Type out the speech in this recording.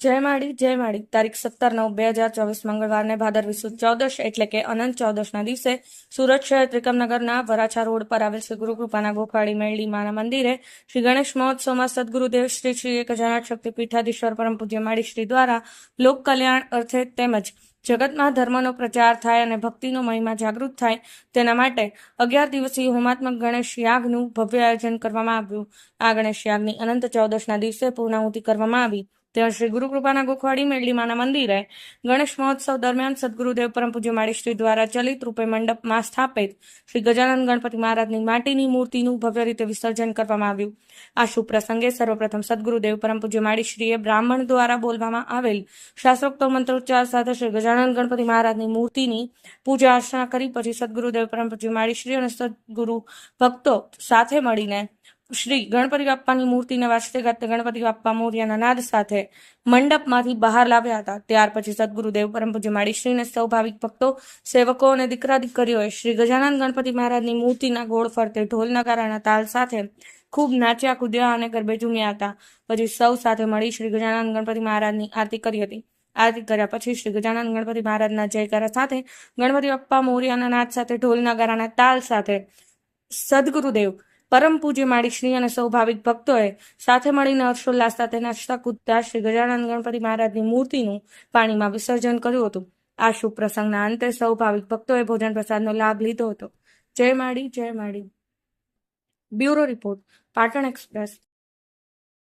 જય માળી જય માળી. તારીખ સત્તર નવ બે હજાર ચોવીસ મંગળવારને ભાદરવી સુદ ચૌદશ એટલે કે અનંત ચૌદશના દિવસે સુરત શહેર ત્રિકમનગરના વરાછા રોડ પર આવેલ શ્રી ગુરુકૃપાના ગોખાળી મેળડી માના મંદિરે શ્રી ગણેશ મહોત્સવમાં સદગુરુદેવ શ્રી શ્રી એક હજારનાથ શક્તિ પીઠાધીશ્વર પરમ પૂજ્ય માળી શ્રી દ્વારા લોક કલ્યાણ અર્થે તેમજ જગતમાં ધર્મનો પ્રચાર થાય અને ભક્તિનો મહિમા જાગૃત થાય તેના માટે અગિયાર દિવસીય હોમાત્મક ગણેશ યાગનું ભવ્ય આયોજન કરવામાં આવ્યું. આ ગણેશ યાગની અનંત ચૌદશના દિવસે પૂર્ણાહુતિ કરવામાં આવી. ત્યાં શ્રી ગુરુકૃપાના ગોખવાડી મેળલીમાના મંદિરે ગણેશ મહોત્સવ દરમિયાન સદગુરુદેવ પરમ પૂજ્ય માળીશ્રી દ્વારા ચલિત રૂપે મંડપમાં સ્થાપિત શ્રી ગજાનંદ ગણપતિ મહારાજની માટીની મૂર્તિનું ભવ્ય રીતે વિસર્જન કરવામાં આવ્યું. આ શુભ પ્રસંગે સર્વપ્રથમ સદગુરુદેવ પરમ પૂજ્ય માળી શ્રીએ બ્રાહ્મણ દ્વારા બોલવામાં આવેલ શાસ્ત્રોક્ત મંત્રોચ્ચાર સાથે શ્રી ગજાનંદ ગણપતિ મહારાજની મૂર્તિની પૂજા અર્ચના કરી, પછી સદગુરુદેવ પરમ પૂજ્ય માળી શ્રી અને સદગુરુ ભક્તો સાથે મળીને શ્રી ગણપતિ બાપ્પાની મૂર્તિને વાજતે ગાતે ગણપતિ બાપ્પા મોર્યાના નાદ સાથે મંડપમાંથી બહાર લાવ્યા હતા. ત્યાર પછી સદગુરુદેવ પરમ પૂજ્ય માળીશ્રીને સૌ ભાવિક ભક્તો, સેવકો અને દીકરા દીકરીઓએ શ્રી ગજાનંદ ગણપતિ મહારાજની મૂર્તિના ગોળ ફરતે ઢોલ નગારાના તાલ સાથે ખૂબ નાચ્યા, કૂદ્યા અને ગરબે ઝૂમ્યા હતા. પછી સૌ સાથે મળી શ્રી ગજાનંદ ગણપતિ મહારાજની આરતી કરી હતી. આરતી કર્યા પછી શ્રી ગજાનંદ ગણપતિ મહારાજના જયકારા સાથે ગણપતિ બાપ્પા મોર્યાના નાદ સાથે ઢોલ નગારાના તાલ સાથે સદગુરુદેવ પરમ પૂજ્ય માળીશ્રી અને સૌ ભાવિક ભક્તોએ સાથે મળીને હર્ષોલ્લાસ સાથે નાચતા કૂદતા શ્રી ગજાનંદ ગણપતિ મહારાજની મૂર્તિનું પાણીમાં વિસર્જન કર્યું હતું. આ શુભ પ્રસંગના અંતે સૌ ભાવિક ભક્તોએ ભોજન પ્રસાદનો લાભ લીધો હતો. જય Mali Jay Mali. Bureau report, Patan express.